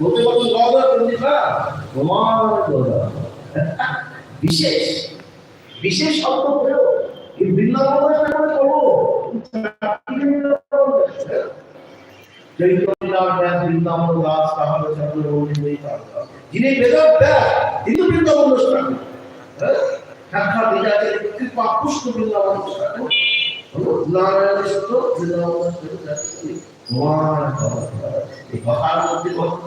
বলতে পারবেন গদা পণ্ডিতরা তোমার গদা বিশেষ বিশেষ শব্দ প্রয়োগ এই বৃন্দাবন করে করব যিনি বেদক ব্যাস কিন্তু বৃন্দাবন সাক্ষাৎ অনুষ্ঠান নারায়ণ সত্য বৃন্দাবন এই কথার মধ্যে কত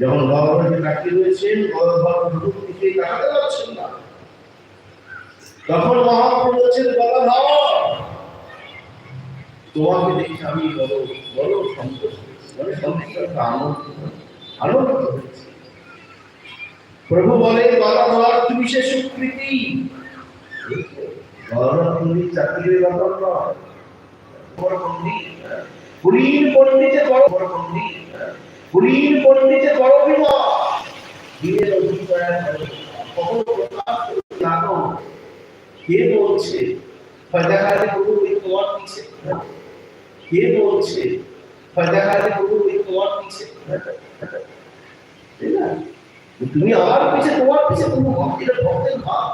যখন ভগবানকে তাকিয়ে রয়েছেন ঢুকুর দিকে তাকাতে পারছেন না। তখন মহাপ্রভু বলছেন গলাধর তোমাকে দেখে আমি বড় বড় সন্তোষ মানে সন্তুষ্ট একটা আনন্দ আনন্দ হয়েছে। প্রভু বলে গলাধর তুমি সে গলাধর তুমি চাকরির ব্যাপার নয়। বড় পণ্ডিত পুরীর পণ্ডিতে বড় বড় পণ্ডিত পুরীর পণ্ডিতে বড় না। কে বলছে? হয় ওই তোমার পিছে কে বলছে? না। তুমি আমার পিছে তোমার পিছে তুমি ভক্তিটা ভক্তের ভাব।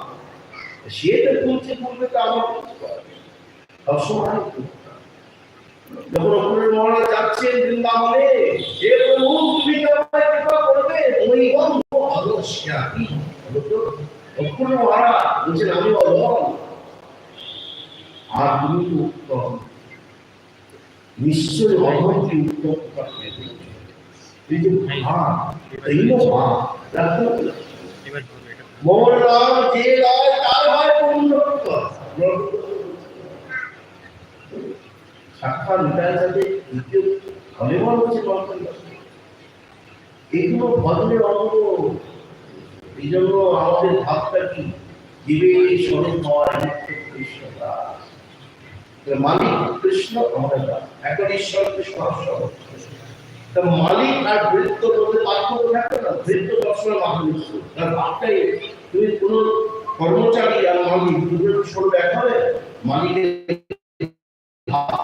সে তো বলছে, বলবে তো আমার সবসময় যখন অপরের মহারাজ যাচ্ছেন বৃন্দাবনে হে প্রভু তুমি আমায় কৃপা করবে ওই বন্ধ অদস্যাপি অপরের মহারাজ বলছেন আমি অধম। আর তুমি তো উত্তম। নিশ্চয় অধমকে উত্তম এই যে ভাব এই যে ভাব এটা। মোর নাম যে রায় তার হয় পূর্ণ সাক্ষাৎ মিটার সাথে দ্বিতীয় ফলেবল হচ্ছে কর্তব্য এগুলো ভজনের অঙ্গ, এই জন্য আমাদের ভাবটা কি? জীবে স্বরূপ নিত্য কৃষ্ণ দাস। তাহলে মালিক কৃষ্ণ আমাদের এখন ঈশ্বর কৃষ্ণ তা মালিক আর বৃত্ত মধ্যে পার্থক্য থাকে না। বৃত্ত দর্শনের মাধ্যমে তার ভাবটাই তুমি কোনো কর্মচারী আর মালিক দুটোর স্বরূপ এক হবে মালিকের ভাব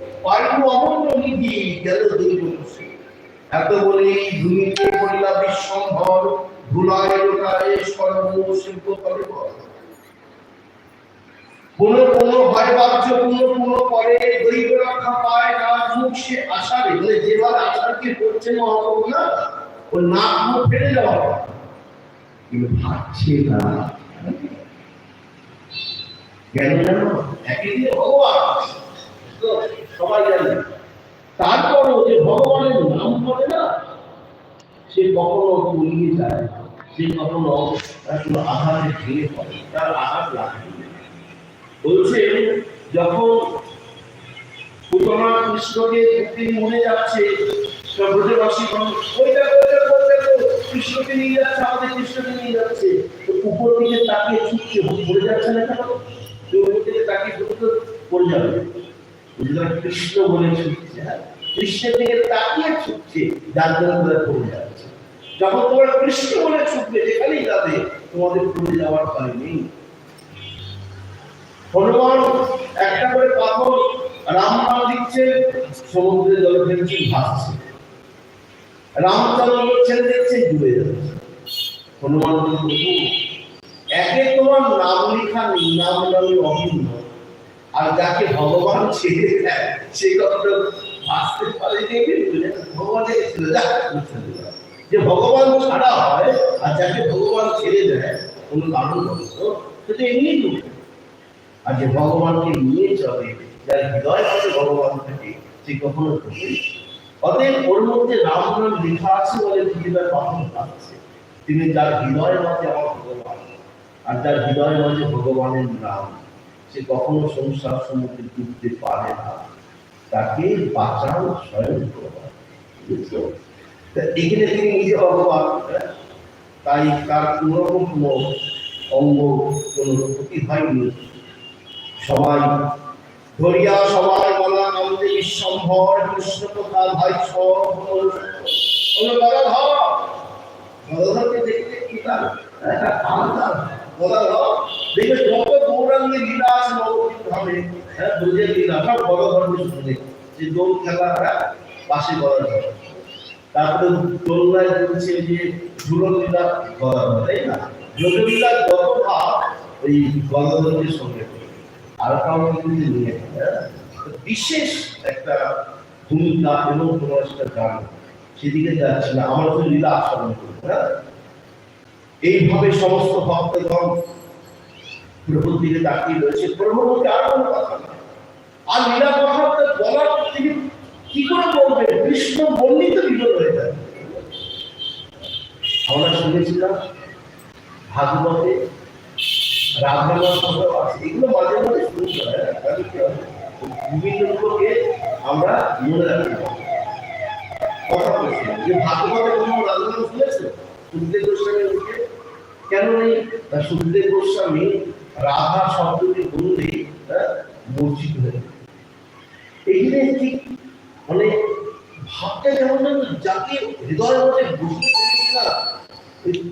পাইলু অমূল্য নিধি গেল দৈব এত বলে ভূমিতে পড়িলা বিশ্বম্ভর ভুলায় লোকায় সর্ব শিল্প করে কোন কোন হয় কোন কোন পরে দৈব রক্ষা পায় না মুখ সে আশারে মানে যেবার আশারকে করছে মহাপ্রভু না ও নাক মুখ ফেলে যাওয়া কিন্তু ভাবছে না। কেন জানো? একই দিয়ে ভগবান সবাই জানে তারপরও যে ভগবানের নাম করে না, সে কখনো মুলিয়ে যায়। সে কখনো কোনো আঘাতে ভেঙে পড়ে, তার আঘাত লাগে। বলছে, যখন কৃষ্ণকে মনে যাচ্ছে ব্রজবাসী ওইটা ওইটা কৃষ্ণকে নিয়ে যাচ্ছে, আমাদের কৃষ্ণকে নিয়ে যাচ্ছে উপর দিকে ছুটছে যাচ্ছে না কেন তাকিয়ে পড়ে যাবে বুঝলাম কৃষ্ণ বলে ছুটছে হ্যাঁ? কৃষ্ণের দিকে তাকিয়ে ছুটছে যার জন্য তারা পড়ে যাচ্ছে। যখন তোমরা কৃষ্ণ বলে ছুটবে যেখানেই যাবে, তোমাদের পড়ে যাওয়ার ভয় নেই। হনুমান একটা করে পাথর রাম নাম দিচ্ছে সমুদ্রে জলে ফেলছে ভাসছে। রামচন্দ্র ছেড়ে দিচ্ছে, ডুবে যাচ্ছে। হনুমান একে তোমার নাম লেখা নাম নামে অভিন্ন। আর যাকে ভগবান ছেড়ে দেয়, সে কখনো ভাসতে পারে ভগবানের ছেড়ে যা ভগবান ছাড়া হয় আর যাকে ভগবান ছেড়ে দেয়, কোনো কারণ সেটা এমনি দুঃখ। আর যে ভগবানকে নিয়ে চলে, যার হৃদয় আছে ভগবান থেকে, সে কখনো দুঃখী অতএব ওর মধ্যে রাম নাম লেখা আছে বলে পৃথিবীর কখন পাচ্ছে তিনি যার হৃদয় মাঝে আমার ভগবান, আর যার হৃদয় মাঝে ভগবানের নাম। সে কখনো সংসার সমুদ্রে ডুবতে পারে না তাকে বাঁচান স্বয়ং? এখানে তিনি নিজে হ্যাঁ? তাই তার কোনোরকম কোনো অঙ্গ কোনো ক্ষতি হয়নি সবাই ধরিয়া সবাই বলা কান্দে বিশ্বম্ভর কৃষ্ণ কথা ভাই গদাধর গদাধরকে দেখতে কি তার একটা আলাদা গদাধর দেখবে যত গৌরাঙ্গে লীলা আছে নবদ্বীপ হ্যাঁ ব্রজের লীলা সব গদাধর শুনে যে তারপরে দোলনায় বলছে যে ঝুলন লীলা তাই না? যোগলীলার যত ভাব গদাধরের সঙ্গে আর কাউকে কিন্তু নিয়ে হ্যাঁ? বিশেষ একটা ভূমিকা এবং তোমার সেটা গান সেদিকে যাচ্ছে না। আমরা তো লীলা আচরণ করি হ্যাঁ? এইভাবে সমস্ত ভক্তগণ প্রভুর দিকে তাকিয়ে রয়েছে প্রভুর মধ্যে আর কোনো কথা না। আর লীলা কথা বলার তিনি কি করে বলবে? কৃষ্ণ বললেই তো হয়ে যায়। আমরা শুনেছিলাম, ভাগবতে রামনামার কথাও আছে। এগুলো মাঝে মাঝে শুনতে হয় হ্যাঁ? বিভিন্ন লোককে আমরা মনে পারি কথা বলছিলাম যে ভাগবতে কোনো রাজনাম শুনেছে? সুখদেব গোস্বামী উঠে কেন নেই? সুখদেব গোস্বামী রাধা শব্দটি বললেই হ্যাঁ, মূর্ছিত হয়ে যায়। এইখানে ঠিক মানে ভাবটা যেমন যাকে হৃদয়ের মধ্যে বসে না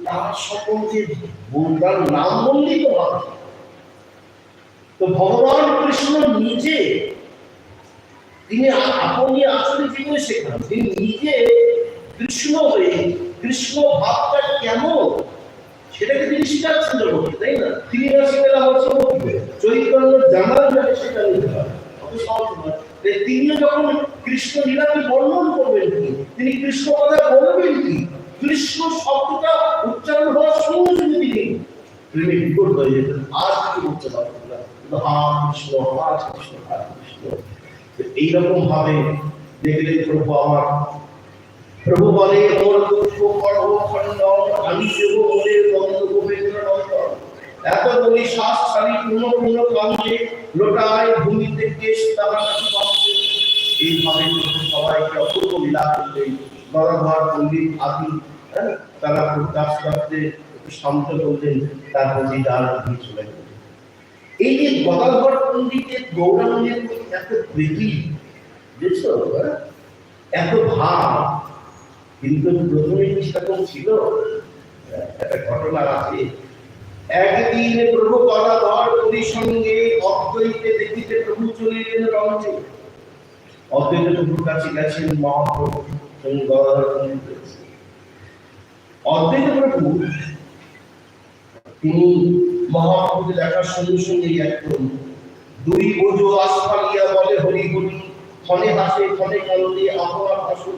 তার সম্বন্ধে তার নাম বললেই তো তো ভগবান কৃষ্ণ নিজে তিনি আপনি আসলে জীবনে শেখান? তিনি নিজে কৃষ্ণ হয়ে কৃষ্ণ ভাবটা কেমন সেটাকে তিনি শিখাচ্ছেন জগৎকে তাই না? তিনি না শেখালে আমার সব কি করে? চৈতন্য জানার যাবে সেটা নিতে হবে অত সহজ নয়। তিনিও যখন কৃষ্ণ লীলাকে বর্ণন করবেন কি তিনি কৃষ্ণ কথা বলবেন কি? কৃষ্ণ শব্দটা উচ্চারণ হওয়ার সঙ্গে সঙ্গে তিনি প্রেমে বিপদ হয়ে যেতেন আর কিছু করতে পারতেন না। হা, কৃষ্ণ হা কৃষ্ণ হা, কৃষ্ণ। এইরকম ভাবে দেখলেন প্রভু আমার প্রভু বলে মোর দুঃখ করব খণ্ডন আমি দেব মোরের গন্ধ গোবিন্দ এত বলি শ্বাস ছাড়ি পূর্ণ পূর্ণ কামে লোটায় ভূমিতে কেশ তাহা নাকি এইভাবে সবাইকে অপূর্ব লীলা করলেন গরভার পণ্ডিত আদি হ্যাঁ, তারা প্রকাশ করতে শান্ত করলেন তারপর দিয়ে চলে গেলেন। এই যে গদাধর পণ্ডিতের গৌরাঙ্গের এত প্রীতি বুঝছ? হ্যাঁ? এত ভাব কিন্তু প্রথমে কি সেরকম ছিল, একটা ঘটনা আছে। একদিন প্রভু গদাধর পুরী সঙ্গে অদ্বৈতে দেখিতে প্রভু চলিলেন রঞ্জে অদ্বৈত প্রভুর কাছে গেছেন মহাপ্রভু গদাধর অদ্বৈত প্রভু, তিনি মহাপ্রভুকে দেখার সঙ্গে সঙ্গে একদম দুই বোঝো আসফালিয়া বলে হরি হরি, ক্ষণে হাসে, ক্ষণে কান্দে আপনার হাসুন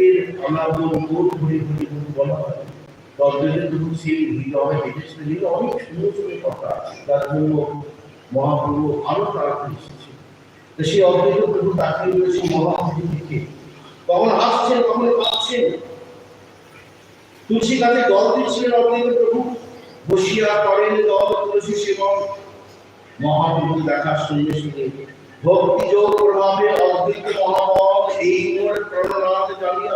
তুলসী গাছে জল দিচ্ছিলেন অদ্বৈত প্রভু বসিয়া করেন জল তুলসী সেবন মহাপ্রভু দেখার সঙ্গে সঙ্গে ভক্তি যোগ প্রভাবে অদ্বৈত মহাবল এই মোর প্রণনাথ জানিয়া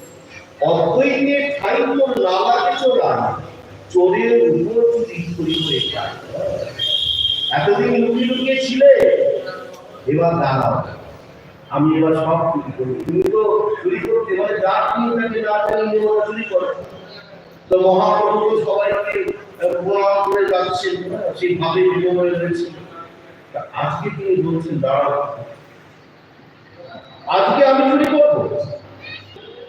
অদ্বৈতের ঠাই তো নালাকে চোরা চোরের উপর হয়ে যায়। এতদিন লুকিয়ে লুকিয়ে ছিলে এবার দাঁড়াও আমি এবার সব চুরি করি তুমি তো চুরি করতে মানে যা তুমি না চুরি করো। তো মহাপ্রভু সবাইকে প্রণাম করে যাচ্ছেন হ্যাঁ, সেই ভাবে বিনিময় রয়েছে। তা আজকে তিনি বলছেন দাঁড়াও। আজকে আমি চুরি করব?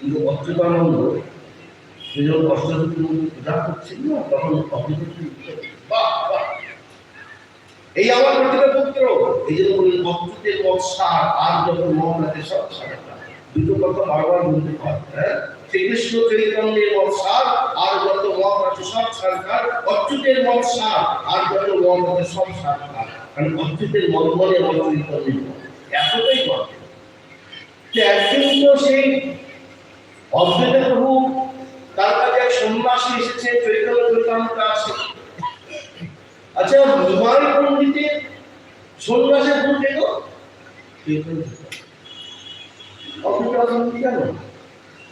কিন্তু অচ্যুতানন্দ সে যখন অষ্টশত মূর্তি পূজা করছিল না, তখন এই আমার প্রতিটা পুত্র। এই জন্য বলি অচ্যুতের মৎসার আর যখন মহানাথের সব দুটো কথা বারবার বলতে হয় হ্যাঁ? আর সব সব কারণ এতটাই যে সেই অদ্বৈত প্রভু, তার কাছে সন্ন্যাসী এসেছে, চৈতন্য চৈতন্য আসে আচ্ছা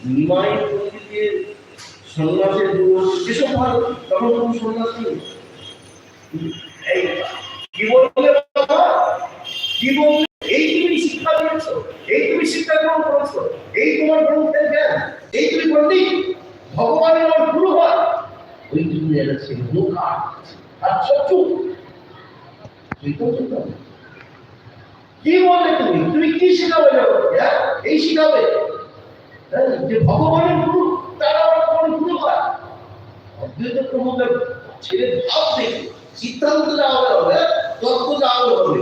নিমাই পণ্ডিতের সন্ন্যাসের নিমাই ভালো, তখন কোন সন্ন্যাস নেই। কি বললে? কি বললে? শিক্ষা দিয়েছ? এই তুমি শিক্ষা গ্রহণ করেছ? এই তোমার গ্রন্থের জ্ঞান? এই তুমি পণ্ডিত? ভগবানের আমার গুরু হয় ওই তুমি আর কি বললে তুমি? তুমি কি শিখাবে হ্যাঁ? এই শিখাবে? হ্যাঁ, যে ভগবানের গুরু তারা ভগবানের গুরু হয় অদ্বৈত প্রভুদের ছেলে ভাব দেখে সিদ্ধান্ত দেওয়া হবে তত্ত্ব দেওয়া হবে।